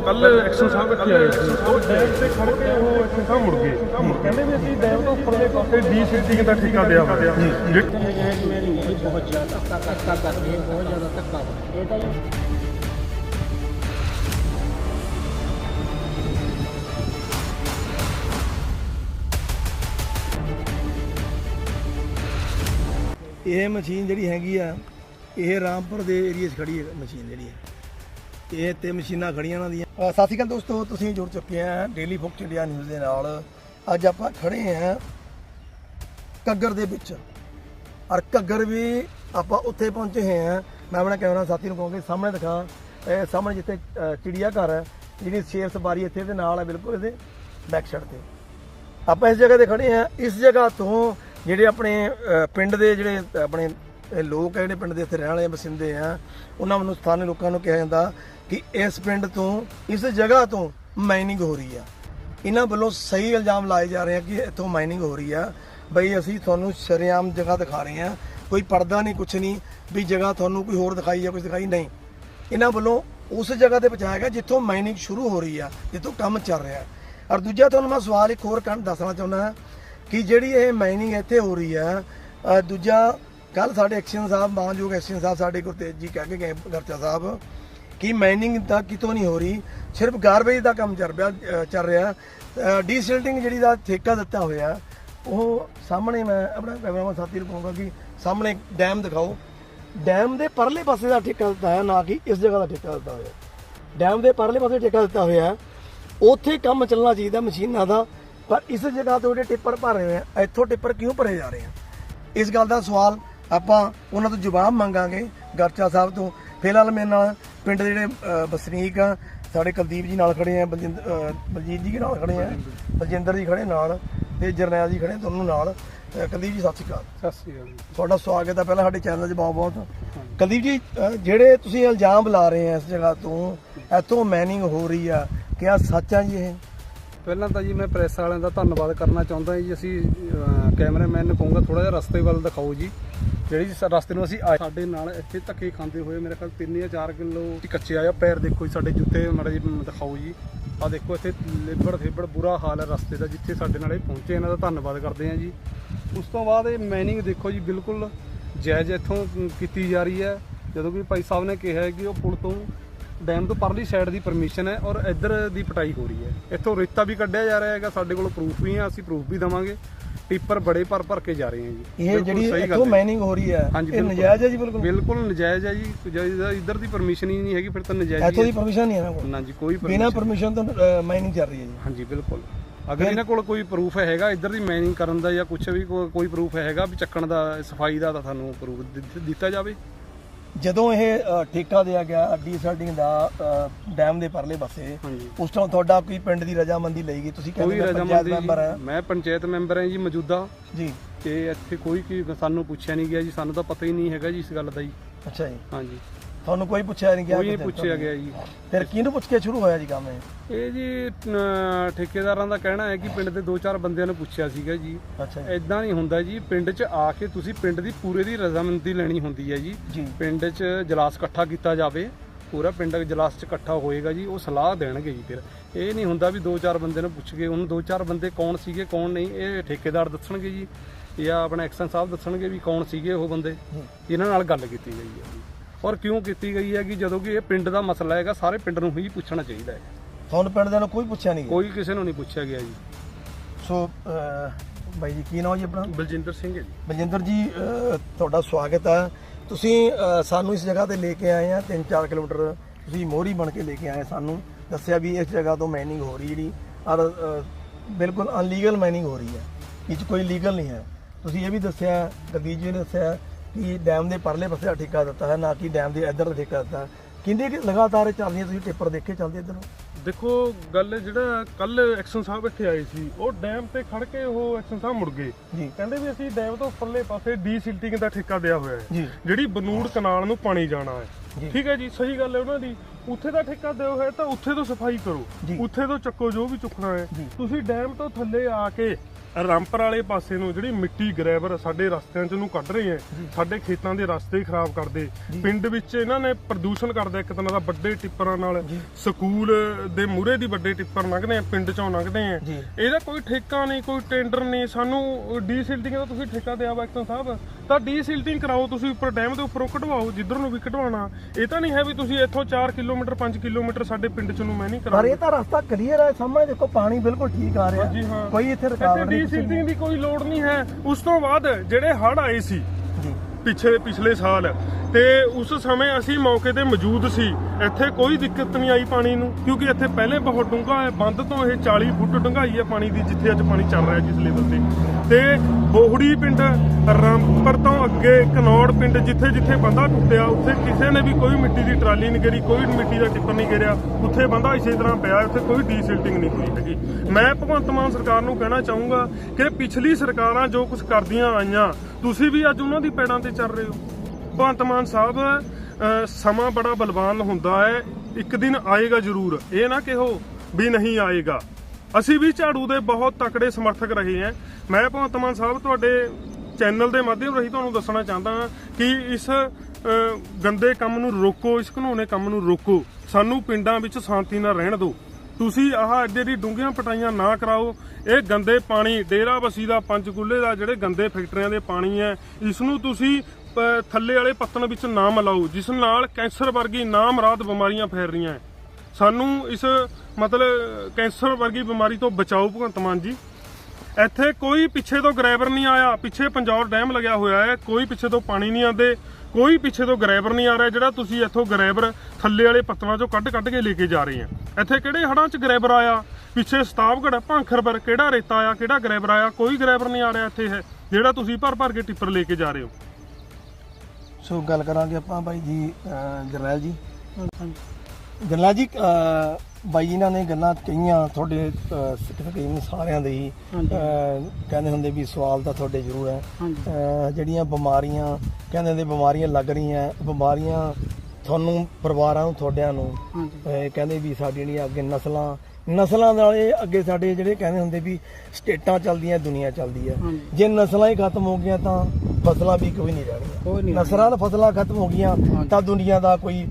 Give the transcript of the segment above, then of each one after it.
ਕੱਲ ਐਕਸ਼ਨ ਸਾਹਿਬ ਇੱਥੇ ਆਏ ਸੀ। ਉਹ ਡੈਮ ਤੇ ਖੜ ਕੇ ਉਹ ਐਕਸ਼ਨ ਸਾਹਿਬ ਮੁੜ ਗਏ ਕਹਿੰਦੇ ਵੀ ਅਸੀਂ ਡੈਮ ਤੋਂ ਉੱਪਰਲੇ ਪਾਸੇ ਡੀ ਸਿਲਟਿੰਗ ਦਾ ਠੇਕਾ ਦਿਆ ਹੋਇਆ ਜੀ ਬਹੁਤ ਜ਼ਿਆਦਾ ਧੱਕਾ ਧੱਕਾ ਕਰਦੇ ਬਹੁਤ ਜ਼ਿਆਦਾ ਧੱਕਾ ਇਹ ਤਾਂ ਇਹ ਮਸ਼ੀਨ ਜਿਹੜੀ ਹੈਗੀ ਆ, ਇਹ ਰਾਮਪੁਰ ਦੇ ਏਰੀਆ 'ਚ ਖੜੀ ਹੈ ਮਸ਼ੀਨ ਜਿਹੜੀ ਹੈ। ਇਹ ਤੇ ਮਸ਼ੀਨਾਂ ਖੜੀਆਂ ਉਹਨਾਂ ਦੀਆਂ। ਅ, ਸਤਿ ਸ਼੍ਰੀ ਅਕਾਲ ਦੋਸਤੋ ਤੁਸੀਂ ਜੁੜ ਚੁੱਕੇ ਆ ਡੇਲੀ ਫੋਕਸ ਇੰਡੀਆ ਨਿਊਜ਼ ਦੇ ਨਾਲ। ਅੱਜ ਆਪਾਂ ਖੜੇ ਆ ਕੱਗਰ ਦੇ ਵਿੱਚ। ਔਰ ਘੱਗਰ ਵੀ ਆਪਾਂ ਉੱਥੇ ਪਹੁੰਚੇ ਹੋਏ ਆ। ਮੈਂ ਆਪਣਾ ਕੈਮਰਾ ਸਾਥੀ ਨੂੰ ਕਹਾਂਗਾ ਸਾਹਮਣੇ ਦਿਖਾ। ਇਹ ਸਾਹਮਣੇ ਜਿੱਥੇ ਅ, ਚਿੜੀਆ ਘਰ ਹੈ ਜਿਹੜੀ ਸ਼ੇਰ ਸਵਾਰੀ ਇੱਥੇ ਦੇ ਨਾਲ ਹੈ ਬਿਲਕੁਲ ਇਹਦੇ ਬੈਕ ਸਾਈਡ ਤੇ। ਆਪਾਂ ਇਸ ਜਗ੍ਹਾ ਤੇ ਖੜੇ ਆ। ਇਸ ਜਗ੍ਹਾ ਤੋਂ ਜਿਹੜੇ ਆਪਣੇ ਅ, ਪਿੰਡ ਦੇ ਜਿਹੜੇ ਆਪਣੇ ਇਹ ਲੋਕ ਆ ਜਿਹੜੇ ਪਿੰਡ ਦੇ ਇੱਥੇ ਰਹਿਣ ਵਾਲੇ ਬਸਿੰਦੇ ਆ ਉਹਨਾਂ ਨੂੰ ਸਥਾਨਕ ਲੋਕਾਂ ਨੂੰ ਕਿਹਾ ਜਾਂਦਾ ਕਿ ਇਸ ਪਿੰਡ ਤੋਂ, ਇਸ ਜਗ੍ਹਾ ਤੋਂ ਮਾਈਨਿੰਗ ਹੋ ਰਹੀ ਆ। ਇਹਨਾਂ ਵੱਲੋਂ ਸਹੀ ਇਲਜ਼ਾਮ ਲਾਏ ਜਾ ਰਹੇ ਆ ਕਿ ਇੱਥੋਂ ਮਾਈਨਿੰਗ ਹੋ ਰਹੀ ਆ। ਬਈ ਅਸੀਂ ਤੁਹਾਨੂੰ ਸ਼ਰੇਆਮ ਜਗ੍ਹਾ ਦਿਖਾ ਰਹੇ ਆ। ਕੋਈ ਪਰਦਾ ਨਹੀਂ, ਕੁਛ ਨਹੀਂ, ਵੀ ਜਗ੍ਹਾ ਤੁਹਾਨੂੰ ਕੋਈ ਹੋਰ ਦਿਖਾਈ ਜਾਂ ਕੁਝ ਦਿਖਾਈ ਨਹੀਂ। ਇਹਨਾਂ ਵੱਲੋਂ ਉਸ ਜਗ੍ਹਾ ਤੇ ਪਹੁੰਚਾਇਆ ਗਿਆ ਜਿੱਥੋਂ ਮਾਈਨਿੰਗ ਸ਼ੁਰੂ ਹੋ ਰਹੀ ਆ, ਜਿੱਥੋਂ ਕੰਮ ਚੱਲ ਰਿਹਾ। ਔਰ ਦੂਜਾ ਤੁਹਾਨੂੰ ਮੈਂ ਸਵਾਲ ਇੱਕ ਹੋਰ ਕਰਨ ਦੱਸਣਾ ਚਾਹੁੰਦਾ ਕਿ ਜਿਹੜੀ ਇਹ ਮਾਈਨਿੰਗ ਇੱਥੇ ਹੋ ਰਹੀ ਆ ਦੂਜਾ ਕੱਲ ਸਾਡੇ ਐਕਸ਼ਨ ਸਾਹਿਬ, ਮਾਨਯੋਗ ਐਕਸ਼ਨ ਸਾਹਿਬ ਸਾਡੇ ਗੁਰਤੇਜ ਜੀ ਕਹਿ ਕੇ ਗਏ ਗਰਚਾ ਸਾਹਿਬ। ਕਿ ਮਾਈਨਿੰਗ ਤਾਂ ਕਿਤੋਂ ਨਹੀਂ ਹੋ ਰਹੀ, ਸਿਰਫ ਗਾਰਬੇਜ ਦਾ ਕੰਮ ਚੱਲ ਰਿਹਾ ਚੱਲ ਰਿਹਾ। ਡੀਸਿਲਟਿੰਗ ਜਿਹੜੀ ਦਾ ਠੇਕਾ ਦਿੱਤਾ ਹੋਇਆ, ਉਹ ਸਾਹਮਣੇ ਮੈਂ ਆਪਣਾ ਕੈਮਰਾਮੈਨ ਸਾਥੀ ਨੂੰ ਕਹੂੰਗਾ ਕਿ ਸਾਹਮਣੇ ਡੈਮ ਦਿਖਾਓ। ਡੈਮ ਦੇ ਪਰਲੇ ਪਾਸੇ ਦਾ ਠੇਕਾ ਦਿੱਤਾ ਹੈ ਨਾ ਕਿ ਇਸ ਜਗ੍ਹਾ ਦਾ ਠੇਕਾ ਦਿੱਤਾ ਹੋਇਆ। ਡੈਮ ਦੇ ਪਰਲੇ ਪਾਸੇ ਠੇਕਾ ਦਿੱਤਾ ਹੋਇਆ, ਉੱਥੇ ਕੰਮ ਚੱਲਣਾ ਚਾਹੀਦਾ ਮਸ਼ੀਨਾਂ ਦਾ, ਪਰ ਇਸ ਜਗ੍ਹਾ ਤੋਂ ਜਿਹੜੇ ਟਿੱਪਰ ਭਰ ਰਹੇ ਆ, ਇੱਥੋਂ ਟਿੱਪਰ ਕਿਉਂ ਭਰੇ ਜਾ ਰਹੇ ਆ? ਇਸ ਗੱਲ ਦਾ ਸਵਾਲ ਆਪਾਂ ਉਹਨਾਂ ਤੋਂ ਜਵਾਬ ਮੰਗਾਂਗੇ, ਗਰਚਾ ਸਾਹਿਬ ਤੋਂ। ਫਿਲਹਾਲ ਮੇਰੇ ਨਾਲ ਪਿੰਡ ਦੇ ਜਿਹੜੇ ਅ, ਵਸਨੀਕ ਆ ਸਾਡੇ ਕੁਲਦੀਪ ਜੀ ਨਾਲ ਖੜੇ ਆ ਬਲਜੀਤ ਜੀ ਨਾਲ ਖੜੇ ਆ ਬਲਜਿੰਦਰ ਜੀ ਖੜੇ ਨਾਲ ਤੇ ਜਰਨੈਲ ਜੀ ਖੜੇ ਦੋਨੋਂ ਨਾਲ। ਕੁਲਦੀਪ ਜੀ ਸਤਿ ਸ਼੍ਰੀ ਅਕਾਲ। ਸਤਿ ਸ਼੍ਰੀ ਅਕਾਲ ਜੀ। ਤੁਹਾਡਾ ਸਵਾਗਤ ਹੈ ਪਹਿਲਾਂ ਸਾਡੇ ਚੈਨਲ 'ਚ ਬਹੁਤ ਬਹੁਤ। ਕੁਲਦੀਪ ਜੀ ਜਿਹੜੇ ਤੁਸੀਂ ਇਲਜ਼ਾਮ ਲਾ ਰਹੇ ਆ ਇਸ ਜਗ੍ਹਾ ਤੋਂ ਇੱਥੋਂ ਮੈਨਿੰਗ ਹੋ ਰਹੀ ਆ ਕਿਆ ਸੱਚ ਆ ਜੀ ਇਹ? ਪਹਿਲਾਂ ਤਾਂ ਜੀ ਮੈਂ ਪ੍ਰੈਸ ਵਾਲਿਆਂ ਦਾ ਧੰਨਵਾਦ ਕਰਨਾ ਚਾਹੁੰਦਾ ਜੀ, ਅਸੀਂ ਕੈਮਰਾਮੈਨ ਨੂੰ ਕਹੂੰਗਾ ਥੋੜਾ ਜਿਹਾ ਰਸਤੇ ਵੱਲ ਦਿਖਾਓ ਜੀ। ਜਿਹੜੀ ਰਸਤੇ ਨੂੰ ਅਸੀਂ ਆਏ ਸਾਡੇ ਨਾਲ ਇੱਥੇ ਧੱਕੇ ਖਾਂਦੇ ਹੋਏ ਮੇਰੇ ਖਿਆਲ 3 ਜਾਂ 4 ਕਿਲੋ ਕੱਚੇ ਆਇਆ ਪੈਰ ਦੇਖੋ ਜੀ, ਸਾਡੇ ਜੁੱਤੇ ਮਾੜਾ ਜੀ ਦਿਖਾਓ ਜੀ। ਆ ਦੇਖੋ ਇੱਥੇ ਲੇਬੜ ਫੇਬੜ ਬੁਰਾ ਹਾਲ ਹੈ ਰਸਤੇ ਦਾ, ਜਿੱਥੇ ਸਾਡੇ ਨਾਲ ਇਹ ਪਹੁੰਚੇ, ਇਹਨਾਂ ਦਾ ਧੰਨਵਾਦ ਕਰਦੇ ਹਾਂ ਜੀ। ਉਸ ਤੋਂ ਬਾਅਦ ਇਹ ਮਾਈਨਿੰਗ ਦੇਖੋ ਜੀ, ਬਿਲਕੁਲ ਜਾਇਜ਼ ਇੱਥੋਂ ਕੀਤੀ ਜਾ ਰਹੀ ਹੈ। ਜਦੋਂ ਵੀ ਭਾਈ ਸਾਹਿਬ ਨੇ ਕਿਹਾ ਹੈ ਕਿ ਉਹ ਪੁਲ ਤੋਂ ਡੈਮ ਤੋਂ ਪਰਲੀ ਸਾਈਡ ਦੀ ਪਰਮਿਸ਼ਨ ਹੈ ਔਰ ਇੱਧਰ ਦੀ ਪਟਾਈ ਹੋ ਰਹੀ ਹੈ। ਇੱਥੋਂ ਰੇਤਾ ਵੀ ਕੱਢਿਆ ਜਾ ਰਿਹਾ ਹੈਗਾ ਸਾਡੇ ਕੋਲ ਪ੍ਰੂਫ ਵੀ ਹੈ ਅਸੀਂ ਪ੍ਰੂਫ ਵੀ ਦਵਾਂਗੇ। ਟਿੱਪਰ ਬੜੇ ਭਰ ਭਰ ਕੇ ਜਾ ਰਹੇ ਹਾਂ ਜੀ। ਇਹ ਜਿਹੜੀ ਇੱਥੋਂ। ਮਾਈਨਿੰਗ ਹੋ ਰਹੀ ਹੈ ਇਹ। ਨਜਾਇਜ਼ ਹੈ ਜੀ ਬਿਲਕੁਲ? ਬਿਲਕੁਲ ਨਜਾਇਜ਼ ਹੈ ਜੀ। ਇੱਧਰ ਦੀ ਪਰਮਿਸ਼ਨ ਹੀ ਨਹੀਂ ਹੈਗੀ ਫਿਰ ਤਾਂ ਨਜਾਇਜ਼ ਇੱਥੋਂ ਦੀ। ਪਰਮਿਸ਼ਨ ਨਹੀਂ ਹੈ ਨਾ ਕੋਲ? ਨਾ ਜੀ ਕੋਈ ਬਿਨਾਂ ਪਰਮਿਸ਼ਨ ਤੋਂ ਮਾਈਨਿੰਗ ਚੱਲ ਰਹੀ ਹੈ ਜੀ। ਹਾਂਜੀ ਬਿਲਕੁਲ। ਅਗਰ ਇਹਨਾਂ ਕੋਲ ਕੋਈ ਪ੍ਰੂਫ ਹੈਗਾ ਇੱਧਰ ਦੀ ਮਾਈਨਿੰਗ ਕਰਨ ਦਾ ਜਾਂ ਕੁਝ ਵੀ ਕੋਈ ਪ੍ਰੂਫ ਹੈਗਾ ਵੀ ਚੱਕਣ ਦਾ ਸਫ਼ਾਈ ਦਾ ਤਾਂ ਤੁਹਾਨੂੰ ਪ੍ਰੂਫ ਦਿੱਤਾ ਜਾਵੇ। ਜਦੋਂ ਇਹ ਅ, ਠੇਕਾ ਦਿਆ ਗਿਆ ਡੀਸਲਟਿੰਗ ਦਾ ਅ, ਡੈਮ ਦੇ ਪਰਲੇ ਪਾਸੇ ਹਾਂਜੀ। ਉਸ ਤੋਂ ਤੁਹਾਡਾ ਕੋਈ ਪਿੰਡ ਦੀ ਰਜਾਮੰਦੀ ਲਈ ਗਈ? ਤੁਸੀਂ ਕੋਈ ਕਹਿੰਦੇ ਮੈਂ ਪੰਚਾਇਤ ਮੈਂਬਰ ਹੈ। ਮੈਂ ਪੰਚਾਇਤ ਮੈਂਬਰ ਹਾਂ ਜੀ ਮੌਜੂਦਾ। ਜੀ। ਤੇ ਇੱਥੇ ਕੋਈ ਕੀ ਸਾਨੂੰ ਪੁੱਛਿਆ ਨਹੀਂ ਗਿਆ ਜੀ ਸਾਨੂੰ ਤਾਂ ਪਤਾ ਹੀ ਨਹੀਂ ਹੈਗਾ ਜੀ ਇਸ ਗੱਲ ਦਾ ਜੀ। ਅੱਛਾ ਜੀ। ਹਾਂਜੀ। ਤੁਹਾਨੂੰ ਕੋਈ ਪੁੱਛਿਆ ਨਹੀਂ ਗਿਆ ਕੋਈ ਨਹੀਂ ਕਿਤੇ ਪੁੱਛਿਆ ਗਿਆ ਜੀ। ਫਿਰ ਕਿਹਨੂੰ ਪੁੱਛ ਕੇ ਸ਼ੁਰੂ ਹੋਇਆ ਜੀ ਕੰਮ ਇਹ? ਇਹ ਜੀ ਅਹ, ਠੇਕੇਦਾਰਾਂ ਦਾ ਕਹਿਣਾ ਹੈ ਕਿ ਪਿੰਡ ਦੇ ਦੋ ਚਾਰ ਬੰਦਿਆਂ ਨੂੰ ਪੁੱਛਿਆ ਸੀਗਾ ਜੀ। ਅੱਛਾ ਜੀ। ਐਦਾਂ ਨਹੀਂ ਹੁੰਦਾ ਜੀ ਪਿੰਡ 'ਚ ਆ ਕੇ ਤੁਸੀਂ ਪਿੰਡ ਦੀ ਪੂਰੇ ਦੀ ਰਜ਼ਾਮੰਦੀ ਲੈਣੀ ਹੁੰਦੀ ਹੈ ਜੀ। ਜੀ। ਪਿੰਡ 'ਚ ਜਲਾਸ ਇਕੱਠਾ ਕੀਤਾ ਜਾਵੇ ਪੂਰਾ ਪਿੰਡ ਜਲਾਸ 'ਚ ਇਕੱਠਾ ਹੋਏਗਾ ਜੀ ਉਹ ਸਲਾਹ ਦੇਣਗੇ ਜੀ ਫਿਰ। ਇਹ ਨਹੀਂ ਹੁੰਦਾ ਵੀ ਦੋ ਚਾਰ ਬੰਦੇ ਨੂੰ ਪੁੱਛ ਕੇ ਹੁਣ ਦੋ ਚਾਰ ਬੰਦੇ ਕੌਣ ਸੀਗੇ ਕੌਣ ਨਹੀਂ ਇਹ ਠੇਕੇਦਾਰ ਦੱਸਣਗੇ ਜੀ। ਜਾਂ ਆਪਣਾ ਐਕਸ਼ਨ ਸਾਹਿਬ ਦੱਸਣਗੇ ਵੀ ਕੌਣ ਸੀਗੇ ਉਹ ਬੰਦੇ। ਜਿਨ੍ਹਾਂ ਨਾਲ ਗੱਲ ਕੀਤੀ ਗਈ ਹੈ ਜੀ ਔਰ ਕਿਉਂ ਕੀਤੀ ਗਈ ਹੈ ਕਿ ਜਦੋਂ ਕਿ ਇਹ ਪਿੰਡ ਦਾ ਮਸਲਾ ਹੈਗਾ ਸਾਰੇ ਪਿੰਡ ਨੂੰ ਹੀ ਪੁੱਛਣਾ ਚਾਹੀਦਾ ਹੈ। ਤੁਹਾਨੂੰ ਪਿੰਡ ਦੇ ਨੂੰ ਕੋਈ ਪੁੱਛਿਆ ਨਹੀਂ ਗਿਆ? ਕੋਈ ਕਿਸੇ ਨੂੰ ਨਹੀਂ ਪੁੱਛਿਆ ਗਿਆ ਜੀ। ਸੋ ਬਾਈ ਜੀ ਕੀ ਨਾਮ ਜੀ ਆਪਣਾ? ਬਲਜਿੰਦਰ ਸਿੰਘ ਹੈ ਜੀ। ਬਲਜਿੰਦਰ ਜੀ ਤੁਹਾਡਾ ਸਵਾਗਤ ਹੈ। ਤੁਸੀਂ ਸਾਨੂੰ ਇਸ ਜਗ੍ਹਾ ਤੇ ਲੈ ਕੇ ਆਏ ਆ 3-4 ਕਿਲੋਮੀਟਰ ਤੁਸੀਂ ਮੋਹਰੀ ਬਣ ਕੇ ਲੈ ਕੇ ਆਏ ਸਾਨੂੰ। ਦੱਸਿਆ ਵੀ ਇਸ ਜਗ੍ਹਾ ਤੋਂ ਮਾਈਨਿੰਗ ਹੋ ਰਹੀ ਜਿਹੜੀ ਔਰ ਬਿਲਕੁਲ ਅਨਲੀਗਲ ਮਾਈਨਿੰਗ ਹੋ ਰਹੀ ਹੈ। ਇਹ 'ਚ ਕੋਈ ਲੀਗਲ ਨਹੀਂ ਹੈ। ਤੁਸੀਂ ਇਹ ਵੀ ਦੱਸਿਆ ਗਦੀਜ ਜੀ ਨੇ ਦੱਸਿਆ ਕਿ ਡੈਮ ਦੇ ਪਰਲੇ ਪਾਸੇ ਦਾ ਠੇਕਾ ਦਿੱਤਾ ਹੈ ਨਾ ਕਿ ਡੈਮ ਦੇ ਇੱਧਰ ਦਾ ਠੇਕਾ ਦਿੱਤਾ ਕਹਿੰਦੇ ਕਿ ਲਗਾਤਾਰ ਚੱਲਦੀਆਂ ਤੁਸੀਂ ਟਿੱਪਰ ਦੇਖੇ ਚੱਲਦੇ ਇੱਧਰ? ਨੂੰ ਦੇਖੋ ਗੱਲ ਜਿਹੜਾ ਕੱਲ ਐਕਸ਼ਨ ਸਾਹਿਬ ਇੱਥੇ ਆਏ ਸੀ ਉਹ ਡੈਮ ਤੇ ਖੜ ਕੇ ਉਹ ਐਕਸ਼ਨ ਸਾਹਿਬ ਮੁੜ ਗਏ। ਜੀ। ਕਹਿੰਦੇ ਵੀ ਅਸੀਂ ਡੈਮ ਤੋਂ ਉੱਪਰਲੇ ਪਾਸੇ ਡੀ ਸਿਲਟਿੰਗ ਦਾ ਠੇਕਾ ਦਿਆ ਹੋਇਆ ਹੈ ਜਿਹੜੀ ਬਨੂੜ ਕਨਾਲ ਨੂੰ ਪਾਣੀ ਜਾਣਾ। ਹੈ। ਠੀਕ ਹੈ ਜੀ ਸਹੀ ਗੱਲ ਹੈ ਉਹਨਾਂ ਦੀ। ਉੱਥੇ ਦਾ ਠੇਕਾ ਦਿਓ ਹੋਇਆ ਤਾਂ ਉੱਥੇ ਤੋਂ ਸਫ਼ਾਈ ਕਰੋ। ਉੱਥੇ ਤੋਂ ਚੱਕੋ ਜੋ ਵੀ ਚੁੱਕਣਾ ਹੈ। ਤੁਸੀਂ ਡੈਮ ਤੋਂ ਥੱਲੇ ਆ ਕੇ ਰਾਮਪਰ ਵਾਲੇ ਪਾਸੇ ਨੂੰ ਜਿਹੜੀ ਮਿੱਟੀ ਗ੍ਰੈਵਰ ਸਾਡੇ ਰਸਤਿਆਂ 'ਚ ਨੂੰ ਕੱਢ ਰਹੇ ਐ ਸਾਡੇ ਖੇਤਾਂ ਦੇ ਰਸਤੇ ਖਰਾਬ ਕਰਦੇ। ਪਿੰਡ ਵਿੱਚ ਇਹਨਾਂ ਨੇ ਪ੍ਰਦੂਸ਼ਣ ਕਰਦਾ ਇੱਕ ਤਰ੍ਹਾਂ ਦਾ ਵੱਡੇ ਟਿੱਪਰਾਂ ਨਾਲ। ਸਕੂਲ ਦੇ ਮੂਹਰੇ ਦੀ ਵੱਡੇ ਟਿੱਪਰ ਲੰਘਦੇ ਆ ਪਿੰਡ 'ਚੋਂ ਲੰਘਦੇ ਆ। ਇਹਦਾ ਕੋਈ ਠੇਕਾ ਨਹੀਂ ਕੋਈ ਟੈਂਡਰ ਨਹੀਂ। ਸਾਨੂੰ ਡੀਸਿਲਟਿੰਗ ਦਾ ਤੁਸੀਂ ਠੇਕਾ ਦਿਆ ਵਾ ਐਕਟਨ ਸਾਹਿਬ। ਤਾਂ ਡੀਸਿਲਟਿੰਗ ਕਰਾਓ ਤੁਸੀਂ ਉੱਪਰ ਡੈਮ ਦੇ ਉੱਪਰੋਂ ਕਢਵਾਓ ਜਿੱਧਰ ਨੂੰ ਵੀ ਕਢਵਾਉਣਾ। ਇਹ ਤਾਂ ਨਹੀਂ ਹੈ ਵੀ ਤੁਸੀਂ ਇੱਥੋਂ 4 ਕਿਲੋਮੀਟਰ 5 ਕਿਲੋਮੀਟਰ ਸਾਡੇ ਪਿੰਡ 'ਚ ਨੂੰ ਮੈਂ ਨਹੀਂ ਪਰ ਕਰਾਉਂਗਾ ਇਹ ਤਾਂ ਰਸਤਾ ਕਲੀਅਰ ਹੈ ਸਾਹਮਣੇ ਦੇਖੋ ਪਾਣੀ ਬਿਲਕੁਲ ਠੀਕ ਆ ਰਿਹਾ। ਕੋਈ ਇੱਥੇ ਇੱਥੇ ਰੁਕਾਵਟ ਨਹੀਂ ਡੀਸਿਲਟਿੰਗ ਦੀ ਕੋਈ ਲੋੜ ਨਹੀਂ ਹੈ। ਉਸ ਤੋਂ ਬਾਅਦ ਜਿਹੜੇ ਹੜ੍ਹ ਆਏ ਸੀ ਪਿਛਲੇ ਪਿਛਲੇ ਸਾਲ ਤੇ ਉਸ ਸਮੇਂ ਅਸੀਂ ਮੌਕੇ ਤੇ ਮੌਜੂਦ ਸੀ। ਇੱਥੇ ਕੋਈ ਦਿੱਕਤ ਨਹੀਂ ਆਈ ਪਾਣੀ ਨੂੰ, ਕਿਉਂਕਿ ਇੱਥੇ ਪਹਿਲੇ ਬਹੁਤ ਡੂੰਘਾ ਹੈ। ਬੰਦ ਤੋਂ ਇਹ 40 ਫੁੱਟ ਡੂੰਘਾਈ ਹੈ ਪਾਣੀ ਦੀ, ਜਿੱਥੇ ਅੱਜ ਪਾਣੀ ਚੱਲ ਰਿਹਾ ਜਿਸ ਲੈਵਲ ਤੇ। ਤੇ ਬੋਹੜੀ ਪਿੰਡ, ਰਾਮਪੁਰ ਤੋਂ ਅੱਗੇ ਕਨੌੜ ਪਿੰਡ, ਜਿੱਥੇ ਜਿੱਥੇ ਬੰਦਾ ਟੁੱਟਿਆ, ਉੱਥੇ ਕਿਸੇ ਨੇ ਵੀ ਕੋਈ ਮਿੱਟੀ ਦੀ ਟਰਾਲੀ ਨਹੀਂ ਗੇਰੀ, ਕੋਈ ਮਿੱਟੀ ਦਾ ਟਿੱਪਰ ਨਹੀਂ ਗੇਰਿਆ। ਉੱਥੇ ਬੰਦਾ ਇਸੇ ਤਰ੍ਹਾਂ ਪਿਆ, ਉੱਥੇ ਕੋਈ ਡੀਸਿਲਟਿੰਗ ਨਹੀਂ ਹੋਈ ਹੈਗੀ। ਮੈਂ ਭਗਵੰਤ ਮਾਨ ਸਰਕਾਰ ਨੂੰ ਕਹਿਣਾ ਚਾਹੂੰਗਾ ਕਿ ਪਿਛਲੀ ਸਰਕਾਰਾਂ ਜੋ ਕੁਝ ਕਰਦੀਆਂ ਆਈਆਂ, ਤੁਸੀਂ ਵੀ ਅੱਜ ਉਹਨਾਂ ਦੀ ਪੈੜਾਂ ਤੇ ਚੱਲ ਰਹੇ ਹੋ। ਭਗਵੰਤ ਮਾਨ ਸਾਹਿਬ ਸਮਾਂ ਬੜਾ ਬਲਵਾਨ ਹੁੰਦਾ ਹੈ, ਇੱਕ ਦਿਨ ਆਏਗਾ ਜ਼ਰੂਰ। ਇਹ ਨਾ ਕਿਹੋ ਵੀ ਨਹੀਂ ਆਏਗਾ। ਅਸੀਂ ਵੀ ਝਾੜੂ ਦੇ ਬਹੁਤ ਤਕੜੇ ਸਮਰਥਕ ਰਹੇ ਹਾਂ। ਮੈਂ ਭਗਵੰਤ ਮਾਨ ਸਾਹਿਬ, ਤੁਹਾਡੇ ਚੈਨਲ ਦੇ ਮਾਧਿਅਮ ਰਾਹੀਂ ਤੁਹਾਨੂੰ ਦੱਸਣਾ ਚਾਹੁੰਦਾ ਹਾਂ ਕਿ ਇਸ ਗੰਦੇ ਕੰਮ ਨੂੰ ਰੋਕੋ, ਇਸ ਘਨੋਣੇ ਕੰਮ ਨੂੰ ਰੋਕੋ। ਸਾਨੂੰ ਪਿੰਡਾਂ ਵਿੱਚ ਸ਼ਾਂਤੀ ਨਾਲ ਰਹਿਣ ਦਿਓ। ਤੁਸੀਂ ਆਹ ਅੱਡੇ ਦੀ ਡੂੰਘੀਆਂ ਪਟਾਈਆਂ ਨਾ ਕਰਾਓ। ਇਹ ਗੰਦੇ ਪਾਣੀ ਡੇਰਾ ਬਸੀ ਦਾ ਪੰਚਕੂਲੇ ਦਾ ਜਿਹੜੇ ਗੰਦੇ ਫੈਕਟਰੀਆਂ ਦੇ ਪਾਣੀ ਹੈ ਇਸ ਨੂੰ ਤੁਸੀਂ ਅਹ, ਥੱਲੇ ਵਾਲੇ ਪੱਤਣ ਵਿੱਚ ਨਾ ਮਿਲਾਓ ਜਿਸ ਨਾਲ ਕੈਂਸਰ ਵਰਗੀ ਨਾਮਰਾਦ ਬਿਮਾਰੀਆਂ ਫੈਲ ਰਹੀਆਂ ਹੈ। ਸਾਨੂੰ ਇਸ ਮਤਲਬ ਕੈਂਸਰ ਵਰਗੀ ਬਿਮਾਰੀ ਤੋਂ ਬਚਾਓ ਭਗਵੰਤ ਮਾਨ ਜੀ। ਇੱਥੇ ਕੋਈ ਪਿੱਛੇ ਤੋਂ ਗ੍ਰੈਬਰ ਨਹੀਂ ਆਇਆ ਪਿੱਛੇ ਪੰਜੌਰ ਡੈਮ ਲੱਗਿਆ ਹੋਇਆ ਹੈ ਕੋਈ ਪਿੱਛੇ ਤੋਂ ਪਾਣੀ ਨਹੀਂ ਆਉਂਦੇ ਕੋਈ ਪਿੱਛੇ ਤੋਂ ਗ੍ਰੈਬਰ ਨਹੀਂ ਆ ਰਿਹਾ ਜਿਹੜਾ ਤੁਸੀਂ ਇੱਥੋਂ ਗ੍ਰੈਬਰ ਥੱਲੇ ਵਾਲੇ ਪੱਤਵਾਂ ਚੋਂ ਕੱਢ ਕੱਢ ਕੇ ਲੈ ਕੇ ਜਾ ਰਹੇ ਆ ਇੱਥੇ ਕਿਹੜੇ ਹੜਾਂ 'ਚ ਗ੍ਰੈਬਰ ਆਇਆ ਪਿੱਛੇ ਸਤਾਵਗੜ ਭਾਂਖਰਬਰ ਕਿਹੜਾ ਰੇਤਾ ਆਇਆ ਕਿਹੜਾ ਗ੍ਰੈਬਰ ਆਇਆ ਕੋਈ ਗ੍ਰੈਬਰ ਨਹੀਂ ਆ ਰਿਹਾ ਇੱਥੇ ਹੈ ਜਿਹੜਾ ਤੁਸੀਂ ਭਰ ਭਰ ਕੇ ਟਿੱਪਰ ਲੈ ਕੇ ਜਾ ਰਹੇ ਹੋ। ਸੋ ਗੱਲ ਕਰਾਂਗੇ ਆਪਾਂ ਬਾਈ ਜੀ ਜਰਨੈਲ ਜੀ। ਜਰਨੈਲ ਜੀ ਬਾਈ ਜੀ ਇਹਨਾਂ ਨੇ ਗੱਲਾਂ ਕਹੀਆਂ ਤੁਹਾਡੇ ਤਕਰੀਬਨ ਸਾਰਿਆਂ ਦੇ ਹੀ। ਕਹਿੰਦੇ ਹੁੰਦੇ ਵੀ ਸਵਾਲ ਤਾਂ ਤੁਹਾਡੇ ਜ਼ਰੂਰ ਹੈ। ਜਿਹੜੀਆਂ ਬਿਮਾਰੀਆਂ ਕਹਿੰਦੇ ਹੁੰਦੇ ਬਿਮਾਰੀਆਂ ਲੱਗ ਰਹੀਆਂ ਬਿਮਾਰੀਆਂ ਤੁਹਾਨੂੰ ਪਰਿਵਾਰਾਂ ਨੂੰ ਤੁਹਾਡਿਆਂ ਨੂੰ ਕਹਿੰਦੇ ਵੀ ਸਾਡੀ ਜਿਹੜੀਆਂ ਅੱਗੇ ਨਸਲਾਂ ਨਸਲਾਂ ਨਾਲ ਇਹ ਅੱਗੇ ਸਾਡੇ ਜਿਹੜੇ ਕਹਿੰਦੇ ਹੁੰਦੇ ਵੀ ਸਟੇਟਾਂ ਚੱਲਦੀਆਂ ਦੁਨੀਆ ਚੱਲਦੀ ਹੈ ਹਾਂਜੀ। ਜੇ ਨਸਲਾਂ ਹੀ ਖਤਮ ਹੋ ਗਈਆਂ ਤਾਂ ਫਸਲਾਂ ਵੀ ਕੋਈ ਨਹੀਂ ਨਹੀਂ ਨਸਲਾਂ ਤੇ ਫਸਲਾਂ ਖਤਮ ਹੋ ਗਈਆਂ। ਤਾਂ ਦੁਨੀਆ ਦਾ ਕੋਈ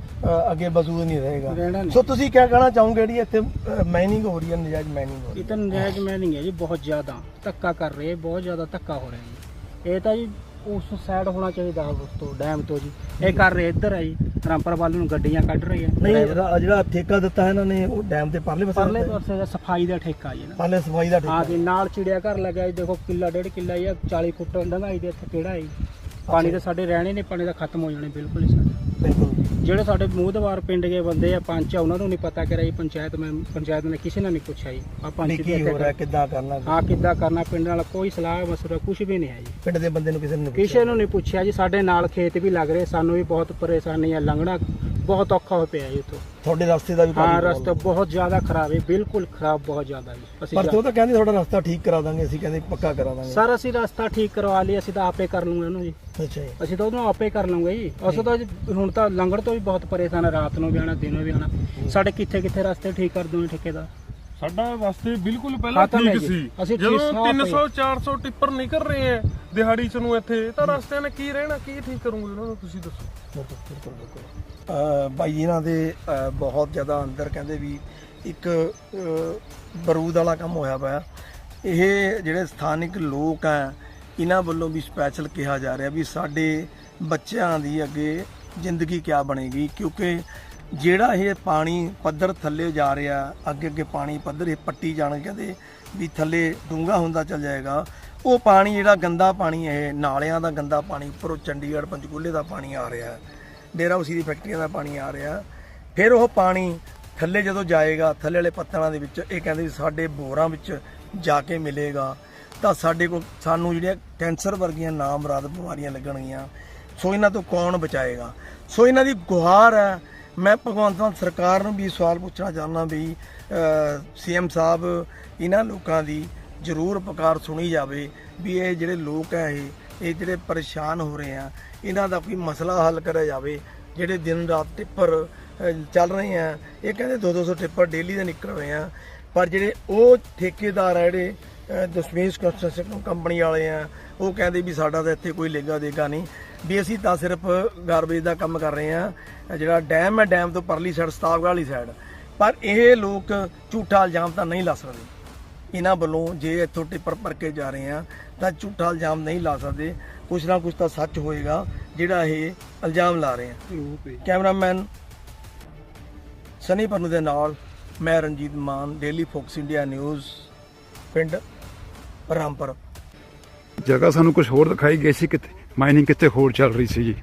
ਅੱਗੇ ਵਜੂਦ ਨਹੀਂ ਰਹੇਗਾ। ਨਹੀਂ। ਸੋ ਤੁਸੀਂ ਕੀ ਕਹਿਣਾ ਚਾਹੋਗੇ ਜਿਹੜੀ ਇੱਥੇ ਮਾਈਨਿੰਗ ਹੋ ਰਹੀ ਹੈ ਨਜਾਇਜ਼ ਮਾਈਨਿੰਗ ਹੋ ਰਹੀ ਇਹ ਤਾਂ ਨਜਾਇਜ਼ ਮੈਨਿੰਗ ਹੈ ਜੀ ਬਹੁਤ ਜ਼ਿਆਦਾ। ਧੱਕਾ ਕਰ ਰਹੇ ਬਹੁਤ ਜ਼ਿਆਦਾ ਧੱਕਾ ਹੋ ਰਿਹਾ ਜੀ। ਇਹ ਤਾਂ ਜੀ ਉਸ ਸਾਈਡ ਹੋਣਾ ਚਾਹੀਦਾ ਉਸ ਤੋਂ ਡੈਮ ਤੋਂ ਜੀ। ਇਹ ਕਰ ਰਹੇ ਇੱਧਰ ਆ ਜੀ। ਰਾਮਪੁਰ ਵੱਲ ਨੂੰ ਗੱਡੀਆਂ ਕੱਢ ਰਹੇ ਆ। ਨਹੀਂ ਰਾ- ਜਿਹੜਾ ਠੇਕਾ ਦਿੱਤਾ ਇਹਨਾਂ ਨੇ ਉਹ ਡੈਮ ਤੇ ਪਰਲੇ ਪਾਸੇ ਪਰਲੇ ਦਿੱਤਾ ਹੈ? ਪਾਸੇ ਦਾ ਸਫ਼ਾਈ ਦਾ ਠੇਕਾ ਜੀ ਨਾ ਪਰਲੇ ਸਫ਼ਾਈ ਦਾ ਠੇਕਾ। ਹਾਂ ਜੀ ਨਾਲ ਚਿੜਿਆ ਘਰ ਲੱਗਿਆ ਜੀ ਦੇਖੋ ਕਿੱਲਾ ਡੇਢ ਕਿੱਲਾ ਜਾਂ 40 ਫੁੱਟ ਡੰਗਾਈ ਦੇ ਇੱਥੇ ਕਿਹੜਾ ਹੈ ਜੀ? ਪਾਣੀ ਤਾਂ ਸਾਡੇ ਰਹਿਣੇ ਨੇ ਪਾਣੀ ਦਾ ਖਤਮ ਹੋ ਜਾਣੇ ਬਿਲਕੁਲ ਹੀ ਸਾਡੇ ਬਿਲਕੁਲ। ਜਿਹੜੇ ਸਾਡੇ ਮੂਹਦਵਾਰ ਪਿੰਡ ਦੇ ਬੰਦੇ ਆ ਪੰਚ ਆ ਉਹਨਾਂ ਨੂੰ ਨਹੀਂ ਪਤਾ ਕਿ ਰਹੀ ਪੰਚਾਇਤ ਮੈਂ ਪੰਚਾਇਤ ਨੇ ਕਿਸੇ ਨੇ ਨਹੀਂ ਪੁੱਛਿਆ ਜੀ। ਆ ਪੰਚ ਵੀ ਕੀ ਹੋ ਰਿਹਾ ਕਿੱਦਾਂ ਕਰਨਾ? ਹਾਂ ਕਿੱਦਾਂ ਕਰਨਾ? ਪਿੰਡ ਨਾਲ ਕੋਈ ਸਲਾਹ ਮਸੂਰਾ ਕੁਝ ਵੀ ਨਹੀਂ ਹੈ ਜੀ। ਪਿੰਡ ਦੇ ਬੰਦੇ ਨੂੰ ਕਿਸੇ ਨੇ ਨਹੀਂ ਕਿਸੇ ਨੂੰ ਨਹੀਂ ਪੁੱਛਿਆ ਜੀ ਸਾਡੇ ਨਾਲ ਖੇਤ ਵੀ ਲੱਗ ਰਹੇ ਸਾਨੂੰ ਵੀ ਬਹੁਤ ਪਰੇਸ਼ਾਨੀ ਆ ਲੰਘਣਾ ਬਹੁਤ ਔਖਾ ਹੋ ਪਿਆ ਜੀ ਇੱਥੋਂ। ਤੁਹਾਡੇ ਰਸਤੇ ਦਾ ਵੀ ਹਾਂ ਰਸਤਾ ਬਹੁਤ ਜ਼ਿਆਦਾ ਖਰਾਬ ਹੈ ਬਿਲਕੁਲ ਖਰਾਬ ਬਹੁਤ ਜ਼ਿਆਦਾ ਜੀ। ਅਸੀਂ ਪਰ ਜਾ- ਉਹ ਤਾਂ ਕਹਿੰਦੇ ਤੁਹਾਡਾ ਰਸਤਾ ਠੀਕ ਕਰਾ ਦਾਂਗੇ ਅਸੀਂ ਕਹਿੰਦੇ ਪੱਕਾ ਕਰਾ ਦਾਂਗੇ। ਸਰ ਅਸੀਂ ਰਸਤਾ ਠੀਕ ਕਰਵਾ ਲਈ ਅਸੀਂ ਤਾਂ ਆਪੇ ਕਰ ਲੂਗੇ ਉਹਨੂੰ ਜੀ। ਅੱਛਾ ਜੀ। ਅਸੀਂ ਤਾਂ ਉਹਨੂੰ ਆਪੇ ਕਰ ਲਵਾਂਗੇ ਜੀ। ਅਸੀਂ ਤਾਂ ਜੀ ਹੁਣ ਤਾਂ ਲੰਘਣ ਤੋਂ ਵੀ ਬਹੁਤ ਪਰੇਸ਼ਾਨ ਆ ਰਾਤ ਨੂੰ ਵੀ ਆਣਾ ਦਿਨੋਂ ਵੀ ਆਣਾ ਸਾਡੇ ਕਿੱਥੇ ਕਿੱਥੇ ਰਸਤੇ ਠੀਕ ਕਰ ਦੋਗੇ ਠੇਕੇਦਾਰ? ਸਾਡਾ ਵਾਸਤੇ ਬਿਲਕੁਲ ਪਹਿਲਾਂ ਖਤਮ ਹੈ ਠੀਕ ਜੀ। ਸੀ। ਅਸੀਂ ਜਦੋਂ ਠੀਕ ਸਾਫ਼ 300 400 ਟਿੱਪਰ ਨਿਕਲ ਰਹੇ ਆ ਦਿਹਾੜੀ ਚ ਨੂੰ ਇੱਥੇ ਤਾਂ ਰਸਤਿਆਂ ਨੇ ਕੀ ਰਹਿਣਾ, ਕੀ ਠੀਕ ਕਰੋਗੇ ਉਹਨਾਂ ਨੂੰ, ਤੁਸੀਂ ਦੱਸੋ। ਬਿਲਕੁਲ ਬਿਲਕੁਲ ਬਿਲਕੁਲ ਬਾਈ ਇਹਨਾਂ ਦੇ ਬਹੁਤ ਜ਼ਿਆਦਾ ਅੰਦਰ ਕਹਿੰਦੇ ਵੀ ਇੱਕ ਬਰੂਦ ਵਾਲਾ ਕੰਮ ਹੋਇਆ ਪਿਆ। ਇਹ ਜਿਹੜੇ ਸਥਾਨਿਕ ਲੋਕ ਆ, ਇਹਨਾਂ ਵੱਲੋਂ ਵੀ ਸਪੈਸ਼ਲ ਕਿਹਾ ਜਾ ਰਿਹਾ ਵੀ ਸਾਡੇ ਬੱਚਿਆਂ ਦੀ ਅੱਗੇ ਜ਼ਿੰਦਗੀ ਕਿਆ ਬਣੇਗੀ, ਕਿਉਂਕਿ ਜਿਹੜਾ ਇਹ ਪਾਣੀ ਪੱਧਰ ਥੱਲੇ ਜਾ ਰਿਹਾ, ਅੱਗੇ ਅੱਗੇ ਪਾਣੀ ਪੱਧਰ ਇਹ ਪੱਟੀ ਜਾਣ ਕਹਿੰਦੇ ਵੀ ਥੱਲੇ ਡੂੰਘਾ ਹੁੰਦਾ ਚੱਲ ਜਾਏਗਾ। ਉਹ ਪਾਣੀ ਜਿਹੜਾ ਗੰਦਾ ਪਾਣੀ ਇਹ ਨਾਲਿਆਂ ਦਾ ਗੰਦਾ ਪਾਣੀ, ਉੱਪਰੋਂ ਚੰਡੀਗੜ੍ਹ, ਪੰਚਕੂਲੇ ਦਾ ਪਾਣੀ ਆ ਰਿਹਾ ਡੇਰਾ ਉਸੀ ਦੀ ਫੈਕਟਰੀਆਂ ਦਾ ਪਾਣੀ ਆ ਰਿਹਾ ਫਿਰ ਉਹ ਪਾਣੀ ਥੱਲੇ ਜਦੋਂ ਜਾਏਗਾ, ਥੱਲੇ ਵਾਲੇ ਪੱਤਲਾਂ ਦੇ ਵਿੱਚ, ਇਹ ਕਹਿੰਦੇ ਵੀ ਸਾਡੇ ਬੋਰਾਂ ਵਿੱਚ ਜਾ ਕੇ ਮਿਲੇਗਾ। ਤਾਂ ਸਾਡੇ ਕੋਲ ਸਾਨੂੰ ਜਿਹੜੀਆਂ ਕੈਂਸਰ ਵਰਗੀਆਂ ਨਾਮਰਾਦ ਬਿਮਾਰੀਆਂ ਲੱਗਣਗੀਆਂ, ਸੋ ਇਹਨਾਂ ਤੋਂ ਕੌਣ ਬਚਾਏਗਾ? ਸੋ ਇਹਨਾਂ ਦੀ ਗੁਹਾਰ ਹੈ। ਮੈਂ ਭਗਵੰਤ ਮਾਨ ਸਰਕਾਰ ਨੂੰ ਵੀ ਸਵਾਲ ਪੁੱਛਣਾ ਚਾਹੁੰਦਾ ਵੀ ਸੀਐਮ ਸਾਹਿਬ, ਇਹਨਾਂ ਲੋਕਾਂ ਦੀ ਜ਼ਰੂਰ ਪੁਕਾਰ ਸੁਣੀ ਜਾਵੇ ਵੀ ਇਹ ਜਿਹੜੇ ਲੋਕ ਹੈ ਇਹ ਇਹ ਜਿਹੜੇ ਪਰੇਸ਼ਾਨ ਹੋ ਰਹੇ ਆ ਇਹਨਾਂ ਦਾ ਕੋਈ ਮਸਲਾ ਹੱਲ ਕਰਿਆ ਜਾਵੇ ਜਿਹੜੇ ਦਿਨ ਰਾਤ ਟਿੱਪਰ ਚੱਲ ਰਹੇ ਆ ਇਹ ਕਹਿੰਦੇ 2-200 ਟਿੱਪਰ ਡੇਲੀ ਦੇ ਨਿਕਲ ਰਹੇ ਆ ਪਰ ਜਿਹੜੇ ਉਹ ਠੇਕੇਦਾਰ ਆ ਜਿਹੜੇ ਅਹ, ਦਸ਼ਮੇਸ਼ ਕੰਸਟਰਕਸ਼ਨ ਕੰਪਨੀ ਵਾਲੇ ਆ ਉਹ ਕਹਿੰਦੇ ਵੀ ਸਾਡਾ ਤਾਂ ਇੱਥੇ ਕੋਈ ਲੇਗਾ ਦੇਗਾ ਨਹੀਂ ਵੀ ਅਸੀਂ ਤਾਂ ਸਿਰਫ ਗਾਰਬੇਜ ਦਾ ਕੰਮ ਕਰ ਰਹੇ ਆ ਜਿਹੜਾ ਡੈਮ ਹੈ ਡੈਮ ਤੋਂ ਪਰਲੀ ਸਾਈਡ ਸਤਾਵਗੜ੍ਹ ਵਾਲੀ ਸਾਈਡ ਪਰ ਇਹ ਲੋਕ ਝੂਠਾ ਇਲਜ਼ਾਮ ਤਾਂ ਨਹੀਂ ਲਾ ਸਕਦੇ ਇਹਨਾਂ ਵੱਲੋਂ ਜੇ ਇੱਥੋਂ ਟਿੱਪਰ ਭਰ ਕੇ ਜਾ ਰਹੇ ਆ, ਤਾਂ ਝੂਠਾ ਇਲਜ਼ਾਮ ਨਹੀਂ ਲਾ ਸਕਦੇ। ਕੁਛ ਨਾ ਕੁਛ ਤਾਂ ਸੱਚ ਹੋਏਗਾ, ਜਿਹੜਾ ਇਹ ਇਲਜ਼ਾਮ ਲਾ ਰਹੇ ਆ। ਕੈਮਰਾਮੈਨ ਸਨੀ ਪਰਨੂ ਦੇ ਨਾਲ ਮੈਂ Ranjit Maan daily focus India news ਪਿੰਡ ਰਾਮਪੁਰ। ਜਗ੍ਹਾ ਸਾਨੂੰ ਕੁਝ ਹੋਰ ਦਿਖਾਈ ਗਈ ਸੀ ਕਿਤੇ? ਮਾਈਨਿੰਗ ਕਿਤੇ ਹੋਰ ਚੱਲ ਰਹੀ ਸੀ ਜੀ?